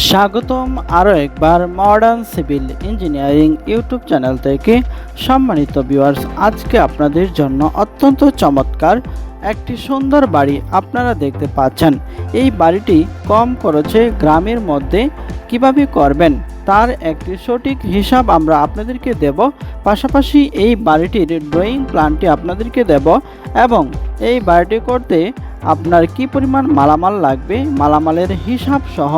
স্বাগতম আরও একবার modern civil engineering YouTube channel থেকে সম্মানিত ভিউয়ার্স আজকে আপনাদের জন্য অত্যন্ত চমৎকার একটি সুন্দর বাড়ি আপনারা দেখতে পাচ্ছেন। এই বাড়িটি কম খরচে গ্রামের মধ্যে কীভাবে করবেন তার একটি সঠিক হিসাব আমরা আপনাদেরকে দেব। পাশাপাশি এই বাড়িটির ড্রয়িং প্ল্যানটি আপনাদেরকে দেব এবং এই বাড়িটি করতে আপনার কি পরিমাণ মালামাল লাগবে, মালামালের হিসাব সহ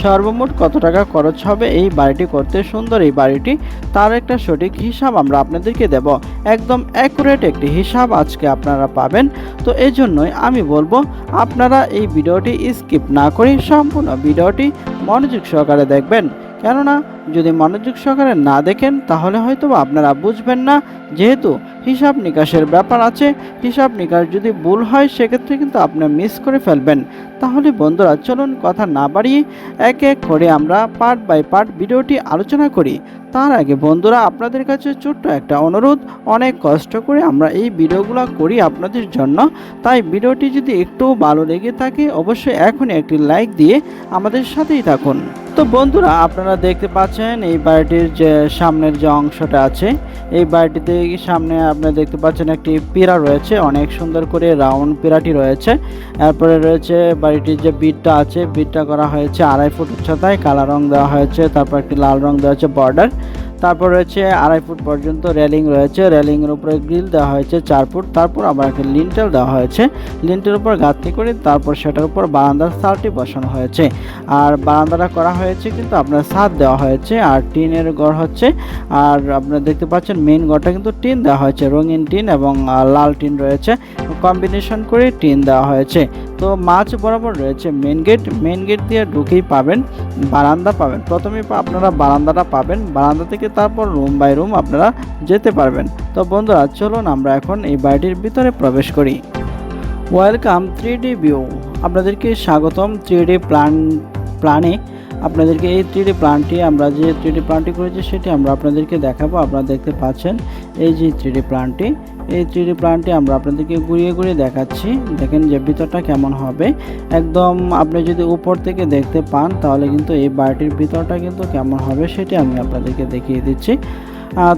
সর্বমোট কত টাকা খরচ হবে এই বাড়িটি করতে সুন্দর এই বাড়িটি? তার একটা সঠিক হিসাব আমরা আপনাদেরকে দেব। একদম অ্যাকুরেট একটি হিসাব আজকে আপনারা পাবেন। তো এই জন্যই আমি বলব, আপনারা এই ভিডিওটি স্কিপ না করে সম্পূর্ণ ভিডিওটি মনোযোগ সহকারে দেখবেন। কেননা, যদি মনোযোগ সহকারে না দেখেন, তাহলে হয়তো আপনারা বুঝবেন না। যেহেতু হিসাব নিকাশের ব্যাপার আছে, হিসাব নিকাশ যদি ভুল হয়, সেক্ষেত্রে কিন্তু আপনি মিস করে ফেলবেন। তাহলে বন্ধুরা, চলুন কথা না বাড়িয়ে এক এক করে আমরা পার্ট বাই পার্ট ভিডিওটি আলোচনা করি। তার আগে বন্ধুরা, আপনাদের কাছে ছোট্ট একটা অনুরোধ। অনেক কষ্ট করে আমরা এই ভিডিওগুলো করি আপনাদের জন্য। তাই ভিডিওটি যদি একটু ভালো লেগে থাকে, অবশ্যই এখনই একটি লাইক দিয়ে আমাদের সাথেই থাকুন। তো বন্ধুরা, আপনারা দেখতে পাচ্ছেন এই বাড়িটির যে সামনের যে অংশটা আছে, এই বাড়িটিতে সামনে আপনারা দেখতে পাচ্ছেন একটি পিরা রয়েছে। অনেক সুন্দর করে রাউন্ড পিরাটি রয়েছে। এরপরে রয়েছে বাড়িটির যে বিটটা আছে, বিটটা করা হয়েছে আড়াই ফুট উচ্চতায় কালো রং দেওয়া হয়েছে, তারপর একটি লাল রং দেওয়া হয়েছে বর্ডার। তারপর রয়েছে আড়াই ফুট পর্যন্ত রেলিং রয়েছে। রেলিংয়ের উপরে গ্রিল দেওয়া হয়েছে চার ফুট। তারপর আবার একটা লিন্টেল দেওয়া হয়েছে। লিন্টের উপর গাঁথনি করে তারপর সেটার উপর বারান্দার সালটি বসানো হয়েছে। আর বারান্দাটা করা হয়েছে কিন্তু আপনার ছাদ দেওয়া হয়েছে। আর টিনের ঘর হচ্ছে। আর আপনারা দেখতে পাচ্ছেন মেন ঘরটা কিন্তু টিন দেওয়া হয়েছে। রঙিন টিন এবং লাল টিন রয়েছে। কম্বিনেশন করে টিন দেওয়া হয়েছে। তো মাছ বরাবর রয়েছে মেন গেট মেন গেট দিয়ে ঢুকেই পাবেন, বারান্দা পাবেন। প্রথমে আপনারা বারান্দাটা পাবেন। বারান্দা থেকে তারপর রুম বাই রুম আপনারা যেতে পারবেন। তো বন্ধুরা, চলুন আমরা এখন এই বাড়িটির ভিতরে প্রবেশ করি। ওয়েলকাম থ্রি ডি ভিউ আপনাদেরকে স্বাগতম থ্রি ডি প্ল্যান প্ল্যানে আপনাদেরকে এই থ্রি ডি প্ল্যানটি আমরা যে থ্রি ডি প্ল্যানটি করেছি, সেটি আমরা আপনাদেরকে দেখাবো। আপনারা দেখতে পাচ্ছেন এই যে থ্রি ডি প্ল্যানটি এই থ্রি ডি প্ল্যানটি আমরা আপনাদেরকে ঘুরিয়ে ঘুরিয়ে দেখাচ্ছি। দেখেন যে ভিতরটা কেমন হবে। একদম আপনি যদি উপর থেকে দেখতে পান, তাহলে কিন্তু এই বাড়িটির ভিতরটা কিন্তু কেমন হবে, সেটি আমি আপনাদেরকে দেখিয়ে দিচ্ছি।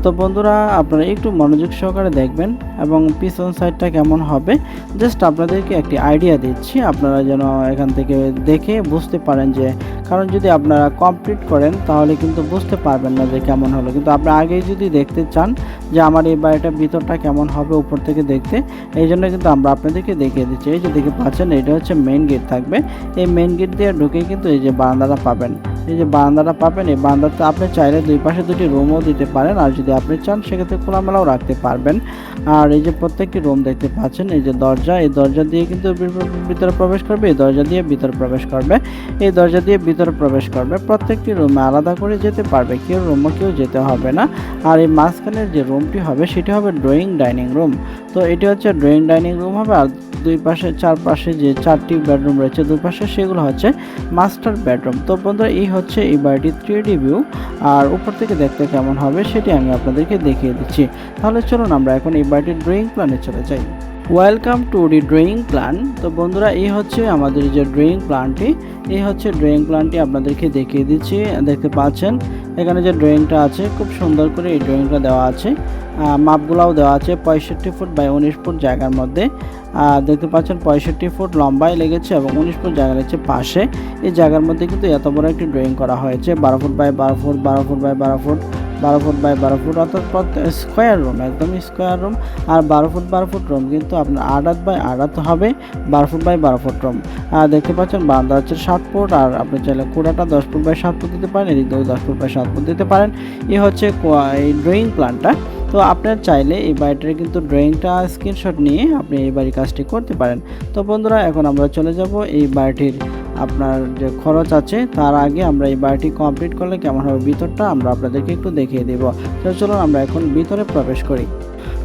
তো বন্ধুরা, আপনারা একটু মনোযোগ সহকারে দেখবেন এবং পিছন সাইডটা কেমন হবে জাস্ট আপনাদেরকে একটি আইডিয়া দিচ্ছি। আপনারা যেন এখান থেকে দেখে বুঝতে পারেন যে, কারণ যদি আপনারা কমপ্লিট করেন, তাহলে কিন্তু বুঝতে পারবেন না যে কেমন হলো। কিন্তু আপনি আগেই যদি দেখতে চান যে আমার এই বাড়িটার ভিতরটা কেমন হবে উপর থেকে দেখতে, এই জন্য কিন্তু আমরা আপনাদেরকে দেখিয়ে দিচ্ছি। এই যে দেখে পাচ্ছেন, এটা হচ্ছে মেন গেট থাকবে। এই মেন গেট দিয়ে ঢুকেই কিন্তু এই যে বারান্দাটা পাবেন। এই যে বারান্দাটা পাবেন, এই বারান্দাতে আপনি চাইলে দুই পাশে দুটি রুমও দিতে পারেন। আর যদি আপনি চান, সেক্ষেত্রে খোলামেলাও রাখতে পারবেন। আর এই যে প্রত্যেকটি রুম দেখতে পাচ্ছেন, এই যে দরজা, এই দরজা দিয়ে কিন্তু ভিতরে প্রবেশ করবে, এই দরজা দিয়ে ভিতরে প্রবেশ করবে, এই দরজা দিয়ে ভিতরে প্রবেশ করবে। প্রত্যেকটি রুমে আলাদা করে যেতে পারবে, কেউ রুমও কেউ যেতে হবে না। আর এই মাঝখানের যে রুমটি হবে, সেটি হবে ড্রয়িং ডাইনিং রুম তো এটি হচ্ছে ড্রয়িং ডাইনিং রুম হবে, আর দুই পাশে চারপাশে যে চারটি বেডরুম রয়েছে, দুই পাশে সেগুলো হচ্ছে মাস্টার বেডরুম। তো বন্ধুরা, এই হচ্ছে এই বাড়িটির থ্রি ডি ভিউ আর উপর থেকে দেখতে কেমন হবে সেটি আমি আপনাদেরকে দেখিয়ে দিচ্ছি। তাহলে চলুন আমরা এখন এই বাড়িটির ড্রয়িং প্ল্যানে চলে যাই। Welcome to D drawing plan তো বন্ধুরা, এই হচ্ছে আমাদের যে ড্রয়িং প্ল্যানটি এই হচ্ছে ড্রয়িং প্ল্যানটি আপনাদেরকে দেখিয়ে দিচ্ছি। দেখতে পাচ্ছেন এখানে যে ড্রয়িংটা আছে, খুব সুন্দর করে এই ড্রয়িংটা দেওয়া আছে। মাপগুলাও দেওয়া আছে পঁয়ষট্টি ফুট বাই উনিশ ফুট জায়গার মধ্যে। দেখতে পাচ্ছেন পঁয়ষট্টি ফুট লম্বায় লেগেছে এবং উনিশ ফুট জায়গা লেগেছে পাশে। এই জায়গার মধ্যে কিন্তু এত বড় একটি ড্রয়িং করা হয়েছে, বারো ফুট বাই বারো ফুট বারো ফুট বাই বারো ফুট। বারো ফুট বাই বারো ফুট অর্থাৎ স্কোয়ার রুম একদম স্কোয়ার রুম আর বারো ফুট বারো ফুট রুম কিন্তু আপনার আড়াত বাই আড়াত হবে বারো ফুট বাই বারো ফুট রুম আর দেখতে পাচ্ছেন বারান্দা হচ্ছে সাত ফুট, আর আপনি চাইলে কুড়াটা দশ ফুট বাই সাত ফুট দিতে পারেন, এদিক দিয়ে দশ ফুট বাই সাত ফুট দিতে পারেন। এই হচ্ছে এই ড্রয়িং প্ল্যানটা তো আপনার চাইলে এই বাড়িটার কিন্তু ড্রয়িংটা স্ক্রিনশট নিয়ে আপনি এই বাড়ির কাজটি করতে পারেন। তো বন্ধুরা, এখন আমরা চলে যাব এই বাড়িটির আপনার যে খরচ আছে, তার আগে আমরা এই বাড়িটি কমপ্লিট করলে কেমন হবে ভিতরটা, আমরা আপনাদেরকে একটু দেখিয়ে দেব। তো চলুন আমরা এখন ভিতরে প্রবেশ করি।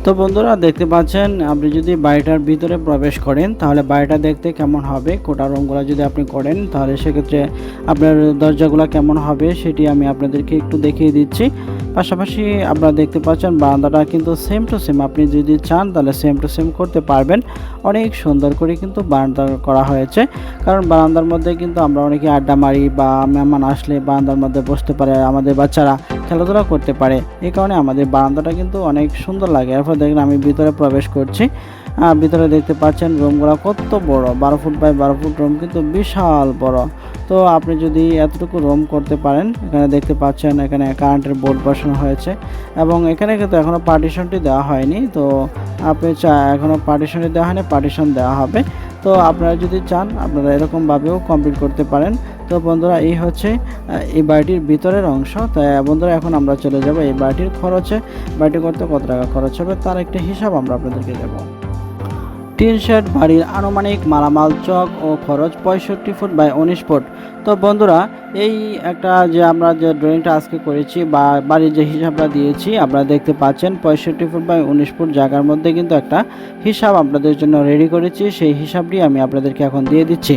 তো বন্ধুরা দেখতে পাচ্ছেন, আপনি যদি বাড়িটার ভিতরে প্রবেশ করেন, তাহলে বাড়িটা দেখতে কেমন হবে? কোটা রুমগুলো যদি আপনি করেন, তাহলে সেক্ষেত্রে আপনার দরজাগুলো কেমন হবে সেটি আমি আপনাদেরকে একটু দেখিয়ে দিচ্ছি। পাশাপাশি আপনারা দেখতে পাচ্ছেন, বারান্দাটা কিন্তু সেম টু সেম আপনি যদি চান, তাহলে সেম টু সেম করতে পারবেন। অনেক সুন্দর করে কিন্তু বারান্দা করা হয়েছে, কারণ বারান্দার মধ্যে কিন্তু আমরা অনেকে আড্ডা মারি বা মেহমান আসলে বারান্দার মধ্যে বসতে পারে আমাদের বাচ্চারা। খেলাধুলা করতে পারে। এই কারণে আমাদের বারান্দাটা কিন্তু অনেক সুন্দর লাগে। এরপর দেখেন আমি ভিতরে প্রবেশ করছি। ভিতরে দেখতে পাচ্ছেন রুমগুলো কত বড়। বারো ফুট বাই বারো ফুট রুম কিন্তু বিশাল বড়। তো আপনি যদি এতটুকু রুম করতে পারেন, এখানে দেখতে পাচ্ছেন এখানে কারেন্টের বোর্ড বসানো হয়েছে এবং এখানে কিন্তু এখনও পার্টিশনটি দেওয়া হয়নি। তো আপনি চা এখনও পার্টিশনটি দেওয়া হয়নি, পার্টিশন দেওয়া হবে। তো আপনারা যদি চান, আপনারা এরকমভাবেও কমপ্লিট করতে পারেন। তো বন্ধুরা, এই হচ্ছে এই বাড়িটির ভিতরের অংশ। তাই বন্ধুরা, এখন আমরা চলে যাব এই বাড়িটির খরচে। বাড়িটি করতে কত টাকা খরচ হবে তার একটা হিসাব আমরা আপনাদেরকে দেবো। টিন শেড, বাড়ির আনুমানিক মালামাল, চক ও খরচ পঁয়ষট্টি ফুট বাই উনিশ ফুট। তো বন্ধুরা এই একটা যে আমরা যে ড্রয়িংটা আজকে করেছি বা বাড়ির যে হিসাবটা দিয়েছি, আপনারা দেখতে পাচ্ছেন পঁয়ষট্টি ফুট বাই উনিশ ফুট জায়গার মধ্যে কিন্তু একটা হিসাব আপনাদের জন্য রেডি করেছি। সেই হিসাবটি আমি আপনাদেরকে এখন দিয়ে দিচ্ছি।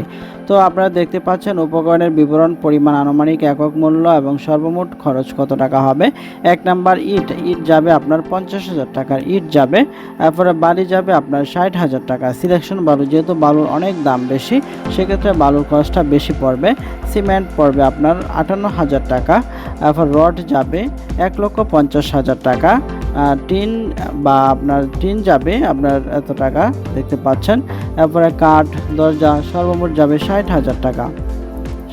তো আপনারা দেখতে পাচ্ছেন উপকরণের বিবরণ, পরিমাণ, আনুমানিক একক মূল্য এবং সর্বমোট খরচ কত টাকা হবে। এক নাম্বার ইট ইট যাবে আপনার পঞ্চাশ হাজার টাকার ইট যাবে তারপরে বালি যাবে আপনার ষাট হাজার টাকা। সিলেকশন বালু, যেহেতু বালুর অনেক দাম বেশি, সেক্ষেত্রে বালুর খরচটা বেশি পড়বে, সিমেন্ট পড়বে আপনার আটান্ন হাজার টাকা। তারপর রড যাবে এক লক্ষ পঞ্চাশ হাজার টাকা। টিন বা আপনার টিন যাবে আপনার এত টাকা, দেখতে পাচ্ছেন। তারপরে কাঠ, দরজা সর্বমোট যাবে ষাট হাজার টাকা।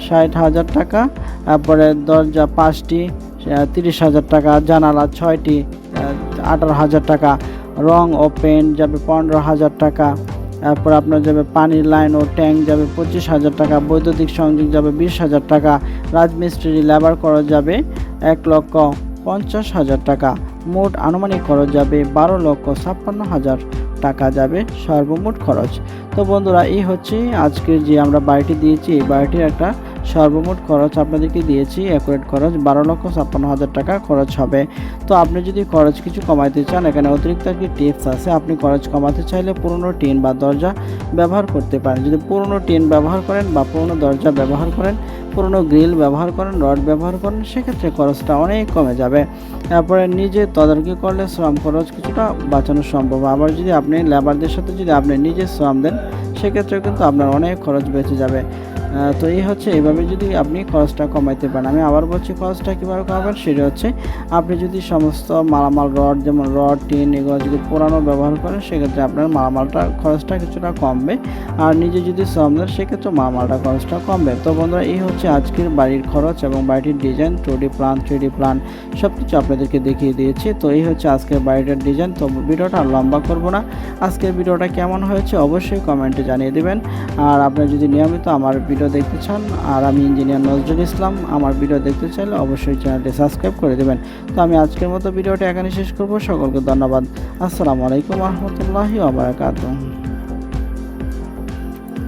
ষাট হাজার টাকা। তারপরে দরজা পাঁচটি তিরিশ হাজার টাকা। জানালা ছয়টি আঠারো হাজার টাকা। রং ও পেন্ট যাবে পনেরো হাজার টাকা। তারপর আপনার যাবে পানির লাইন ও ট্যাঙ্ক যাবে পঁচিশ হাজার টাকা, বৈদ্যুতিক সংযোগ যাবে বিশ হাজার টাকা, রাজমিস্ত্রি লেবার খরচ যাবে এক লক্ষ পঞ্চাশ হাজার টাকা, মোট আনুমানিক খরচ যাবে বারো লক্ষ ছাপ্পান্ন হাজার টাকা যাবে সর্বমোট খরচ। তো বন্ধুরা, এই হচ্ছে আজকের যে আমরা বাড়িটি দিয়েছি, এই বাড়িটির একটা সর্বমোট খরচ আপনাদেরকে দিয়েছি অ্যাকুরেট খরচ, বারো লক্ষ ছাপ্পান্ন হাজার টাকা খরচ হবে। তো আপনি যদি খরচ কিছু কমাইতে চান, এখানে অতিরিক্ত একটি টিপস আছে। আপনি খরচ কমাতে চাইলে পুরনো টিন বা দরজা ব্যবহার করতে পারেন। যদি পুরনো টিন ব্যবহার করেন বা পুরনো দরজা ব্যবহার করেন, পুরনো গ্রিল ব্যবহার করেন, রড ব্যবহার করেন, সেক্ষেত্রে খরচটা অনেক কমে যাবে। তারপরে নিজে তদারকি করলে শ্রম খরচ কিছুটা বাঁচানো সম্ভব। আবার যদি আপনি লেবারদের সাথে যদি আপনি নিজে শ্রম দেন সেক্ষেত্রে কিন্তু আপনার অনেক খরচ বেঁচে যাবে। তো এই হচ্ছে এইভাবে যদি আপনি খরচটা কমাইতে পারেন। আমি আবার বলছি খরচটা কীভাবে কমাবেন সেটা হচ্ছে আপনি যদি সমস্ত মালামাল, রড, যেমন রড, টিন এগুলো যদি পুরানো ব্যবহার করেন, সেক্ষেত্রে আপনার মালামালটা খরচটা কিছুটা কমবে। আর নিজে যদি শ্রম দেন সেক্ষেত্রে মালামালটা খরচটা কমবে। তো বন্ধুরা, এই হচ্ছে আজকের বাড়ির খরচ এবং বাড়িটির design two D plan three D plan সব কিছু আপনাদেরকে দেখিয়ে দিয়েছি। তো এই হচ্ছে আজকের বাড়িটার ডিজাইন তো ভিডিওটা লম্বা করব না। আজকের ভিডিওটা কেমন হয়েছে অবশ্যই কমেন্টে জানিয়ে দেবেন। আর আপনি যদি নিয়মিত আমার ভিডিও দেখতে চান, আর আমি ইঞ্জিনিয়ার নজরুল ইসলাম। আমার ভিডিও দেখতে চাইলে অবশ্যই চ্যানেলটি সাবস্ক্রাইব করে দেবেন। তো আমি আজকের মতো ভিডিওটি এখানে শেষ করব। সকলকে ধন্যবাদ। আসসালামু আলাইকুম রহমতুল্লাহি আবরাকাতুহ